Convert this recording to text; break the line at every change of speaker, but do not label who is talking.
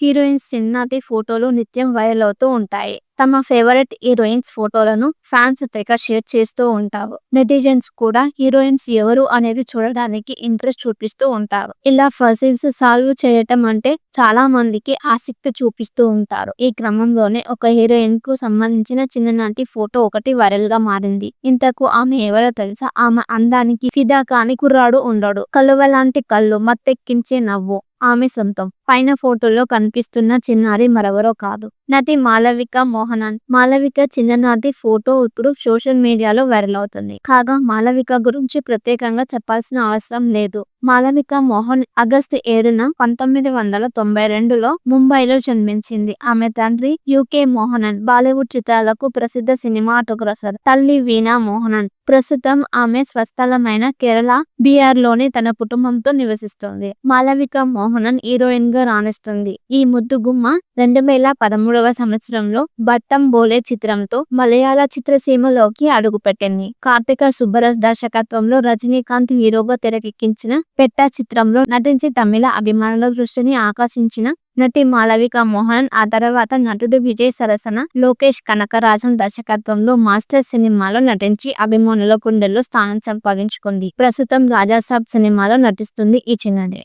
Heroines చిన్ననాటి ఫోటోలు నిత్యం వైరల్ అవుతూ ఉంటాయి. తమ ఫేవరెట్ హీరోయిన్స్ ఫోటోలను ఫ్యాన్స్ తెగ షేర్ చేస్తూ ఉంటారు. నెటిజన్స్ కూడా హీరోయిన్స్ ఎవరు అనేది చూడడానికి ఇంట్రెస్ట్ చూపిస్తూ ఉంటారు. ఇలా ఫజిల్స్ సాల్వ్ చేయటం అంటే చాలా మందికి ఆసక్తి చూపిస్తూ ఉంటారు. ఈ క్రమంలోనే ఒక హీరోయిన్కు సంబంధించిన చిన్ననాటి ఫోటో ఒకటి వైరల్గా మారింది. ఇంతకు ఆమె ఎవరో తెలుసా? ఆమె అందానికి ఫిదా కాని కుర్రాడు ఉండడు. కలువ లాంటి కళ్ళు మత్తెక్కించే నవ్వు ఆమె సొంతం. పైన ఫోటోలో కనిపిస్తున్న చిన్నారి మరెవరో కాదు. నటి మాలవిక మోహనన్. మాలవిక చిన్ననాటి ఫోటో ఇప్పుడు సోషల్ మీడియాలో వైరల్ అవుతుంది. కాగా మాలవిక గురించి ప్రత్యేకంగా చెప్పాల్సిన అవసరం లేదు. మాలవిక మోహన్ ఆగస్టు ఏడున పంతొమ్మిది వందల తొంభై రెండులో ముంబైలో జన్మించింది. ఆమె తండ్రి యూకే మోహనన్. బాలీవుడ్ చిత్రాలకు ప్రసిద్ధ సినిమాటోగ్రఫర్ తల్లి వీణా మోహనన్. ప్రస్తుతం ఆమె స్వస్థలమైన కేరళ బీఆర్లోని తన కుటుంబంతో నివసిస్తోంది. మాలవిక మోహనన్ హీరోయిన్గా రాణిస్తుంది. ఈ ముద్దు గుమ్మ రెండు వేల పదమూడవ సంవత్సరంలో బట్టం బోలే చిత్రంతో మలయాళ చిత్రసీమలోకి అడుగుపెట్టింది. కార్తిక సుబ్బరాజ్ దర్శకత్వంలో రజనీకాంత్ హీరోగా తెరకెక్కించిన పెట్ట చిత్రంలో నటించి తమిళ అభిమానుల దృష్టిని ఆకర్షించిన నటి మాలవిక మోహన్ ఆ తర్వాత నటుడు విజయ్ సరసన లోకేష్ కనకరాజన్ దర్శకత్వంలో మాస్టర్ సినిమాలో నటించి అభిమానుల గుండెల్లో స్థానం సంపాదించుకుంది. ప్రస్తుతం రాజాసాబ్ సినిమాలో నటిస్తుంది ఈ చిన్నది.